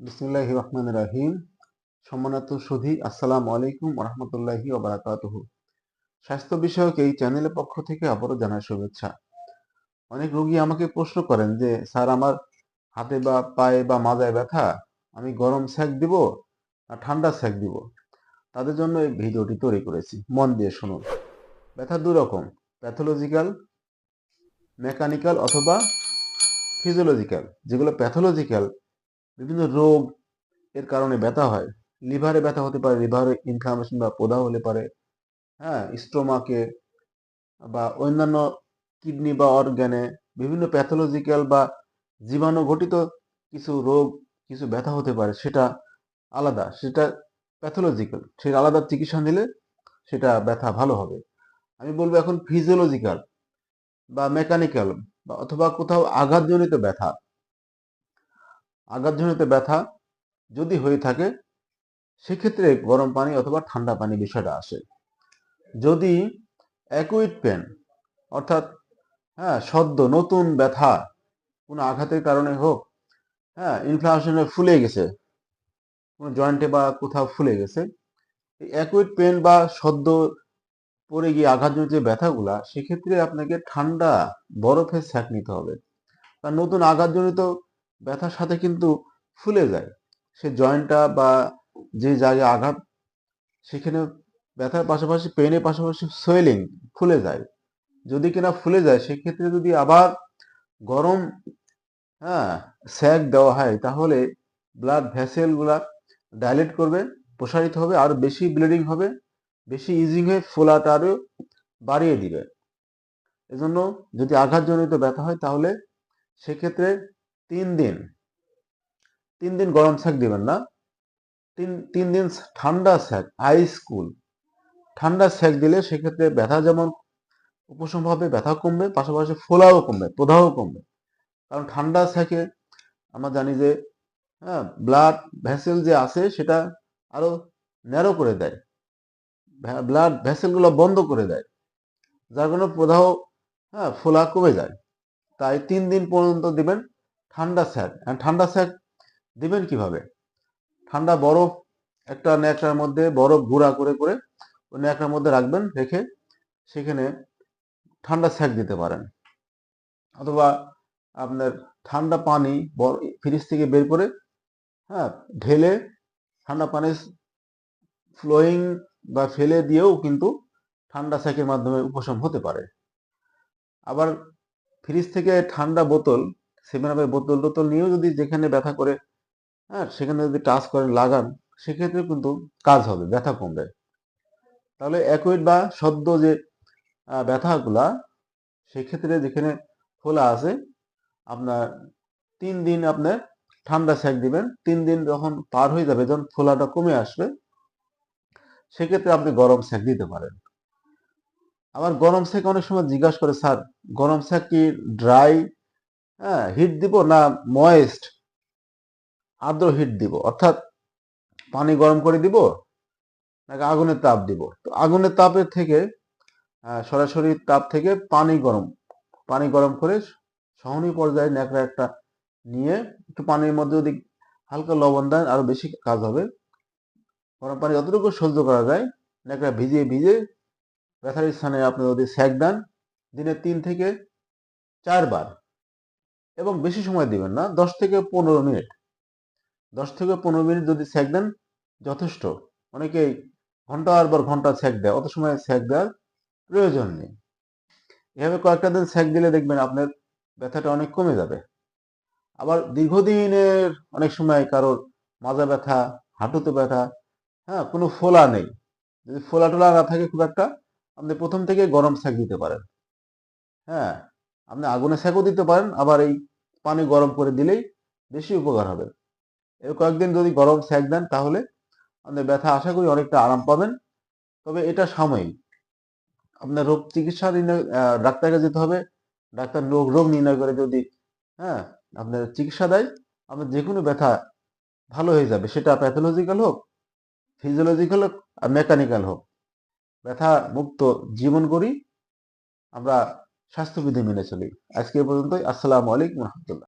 বিসমুল্লাহ রহমান রাহিম। সম্মানিত সুধী, আসসালামু আলাইকুম রহমতুল্লাহি ওবরাকাতুহু। স্বাস্থ্য বিষয়ক এই চ্যানেলের পক্ষ থেকে আবারও জানাই শুভেচ্ছা। অনেক রোগী আমাকে প্রশ্ন করেন যে, স্যার, আমার হাতে বা পায়ে বা মাজায় ব্যথা, আমি গরম স্যাক দিব না ঠান্ডা স্যাক দিব? তাদের জন্য এই ভিডিওটি তৈরি করেছি। মন দিয়ে শুনুন। ব্যথা দু রকম, প্যাথোলজিক্যাল, মেকানিক্যাল অথবা ফিজিওলজিক্যাল। যেগুলো প্যাথোলজিক্যাল বিভিন্ন রোগ এর কারণে ব্যথা হয়। লিভারে ব্যথা হতে পারে, লিভারে ইনফ্লামেশন বা প্রদাহ হতে পারে। হ্যাঁ স্টোমাকে বা অন্যান্য কিডনি বা অর্গানে বিভিন্ন প্যাথোলজিক্যাল বা জীবাণু ঘটিত কিছু রোগ, কিছু ব্যথা হতে পারে, সেটা আলাদা, সেটা প্যাথোলজিক্যাল সেটা আলাদা চিকিৎসা নিলে সেটা ব্যথা ভালো হবে। আমি বলব এখন ফিজিওলজিক্যাল বা মেকানিক্যাল বা অথবা কোথাও আঘাতজনিত ব্যথা। আঘাতজনিত ব্যথা যদি হয়ে থাকে, সেক্ষেত্রে গরম পানি অথবা ঠান্ডা পানি বিষয়টা আসে। যদি অ্যাকুইট পেন অর্থাৎ হ্যাঁ সদ্য নতুন ব্যথা, কোনো আঘাতের কারণে হোক হ্যাঁ ইনফ্লামেশনে ফুলে গেছে, কোনো জয়েন্টে বা কোথাও ফুলে গেছে, এই অ্যাকুইট পেন বা সদ্য পরে গিয়ে আঘাতজনিত যে ব্যথাগুলা, সেক্ষেত্রে আপনাকে ঠান্ডা বরফের স্যাক নিতে হবে। কারণ নতুন আঘাতজনিত ব্যথার সাথে কিন্তু ফুলে যায়। সে জয়েন্টটা বা যে জায়গায় আঘাত, সেখানে ব্যথার পাশাপাশি পেনের পাশাপাশি সোয়েলিং ফুলে যায়। যদি কিনা ফুলে যায়, সেক্ষেত্রে যদি আবার গরম হ্যাঁ স্যাক দেওয়া হয়, তাহলে ব্লাড ভ্যাসেলগুলা ডাইলেট করবে, প্রসারিত হবে, আরও বেশি ব্লিডিং হবে, বেশি ইজিং হয়ে ফোলাটা আরও বাড়িয়ে দিবে। এজন্য যদি আঘাতজনিত ব্যথা হয়, তাহলে সেক্ষেত্রে তিন দিন। তিন দিন গরম স্যাক দিবেন না। তিন তিন দিন ঠান্ডা স্যাক আইস কুল ঠান্ডা স্যাক দিলে সেক্ষেত্রে ব্যথা যেমন, উপশম ব্যথা কমবে, পাশাপাশি ফোলাও কমবে প্রদাহ কমবে। কারণ ঠান্ডা স্যাকে আমরা জানি যে হ্যাঁ ব্লাড ভ্যাসেল যে আছে সেটা আরও ন্যারো করে দেয়। ব্লাড ভ্যাসেলগুলো বন্ধ করে দেয়। যার কারণে প্রদাহ হ্যাঁ ফোলা কমে যায়। তাই তিন দিন পর্যন্ত দিবেন। ঠান্ডা স্যাক ঠান্ডা স্যাক দেবেন কীভাবে? ঠান্ডা বরফ, একটা ন্যাকড়ার মধ্যে বরফ গুঁড়া করে করে ওই ন্যাকড়ার মধ্যে রাখবেন, রেখে সেখানে ঠান্ডা স্যাক দিতে পারেন। অথবা আপনার ঠান্ডা পানি ফ্রিজ থেকে বের করে হ্যাঁ ঢেলে ঠান্ডা পানি ফ্লোয়িং বা ফেলে দিয়েও কিন্তু ঠান্ডা স্যাকের মাধ্যমে উপশম হতে পারে। আবার ফ্রিজ থেকে ঠান্ডা বোতল আপের বোতল টোতল নিয়েও যদি যেখানে ব্যথা করে হ্যাঁ সেখানে যদি টাচ করেন, লাগান সেক্ষেত্রে কিন্তু কাজ হবে, ব্যথা কমবে। তাহলে অ্যাকুইড বা সদ্য যে ব্যথাগুলা, সেক্ষেত্রে যেখানে ফোলা আছে, আপনার তিন দিন আপনার ঠান্ডা স্যাক দিবেন, তিন দিন যখন পার হয়ে যাবে, যখন ফোলাটা কমে আসবে, সেক্ষেত্রে আপনি গরম স্যাক দিতে পারেন। আবার গরম স্যাক অনেক সময় জিজ্ঞাসা করে, স্যার, গরম স্যাক কি ড্রাই হ্যাঁ হিট দিব না ময়েস্ট আর্দ্র হিট দিব, অর্থাৎ পানি গরম করে দিব, নাকি আগুনের তাপ দিব? তো আগুনের তাপের থেকে সরাসরি তাপ থেকে পানি গরম পানি গরম করে সহনীয় পর্যায়ে ন্যাকড়া একটা নিয়ে একটু পানির মধ্যে যদি হালকা লবণ দেন, আরও বেশি কাজ হবে। গরম পানি যতটুকু সহ্য করা যায়, ন্যাকড়া ভিজিয়ে ভিজে ব্যথার স্থানে আপনি যদি স্যাক দেন, দিনে তিন থেকে চারবার এবং বেশি সময় দিবেন না, দশ থেকে পনেরো মিনিট। দশ থেকে পনেরো মিনিট যদি স্যাক দেন, যথেষ্ট। অনেকেই ঘণ্টার পর ঘণ্টা স্যাক দেয়, অত সময় স্যাক দেওয়ার প্রয়োজন নেই। এভাবে কয়েকটা দিন স্যাক দিলে দেখবেন আপনার ব্যথাটা অনেক কমে যাবে। আবার দীর্ঘদিনের অনেক সময় কারোর মাজা ব্যথা, হাঁটুতে ব্যথা হ্যাঁ কোনো ফোলা নেই। যদি ফোলা টোলা না থাকে, খুব একটা আপনি প্রথম থেকে গরম স্যাক দিতে পারেন। হ্যাঁ আপনি আগুনে সেঁকো দিতে পারেন, আবার এই পানি গরম করে দিলেই বেশি উপকার হবে। এর কয়েকদিন যদি গরম স্যাক দেন, তাহলে আপনি ব্যথা আশা করি অনেকটা আরাম পাবেন। তবে এটা সাময়িক। আপনার রোগ চিকিৎসা নির্ণয় ডাক্তারকে যেতে হবে। ডাক্তার রোগ রোগ নির্ণয় করে যদি হ্যাঁ আপনার চিকিৎসা দেয়, আপনার যে কোনো ব্যথা ভালো হয়ে যাবে। সেটা প্যাথোলজিক্যাল হোক, ফিজিওলজিক্যাল হোক, আর মেকানিক্যাল হোক। ব্যথা মুক্ত জীবন করি। আমরা স্বাস্থ্যবিধি মেনে চলি। আজকে পর্যন্তই। আসসালামু আলাইকুম রহমতুল্লাহ।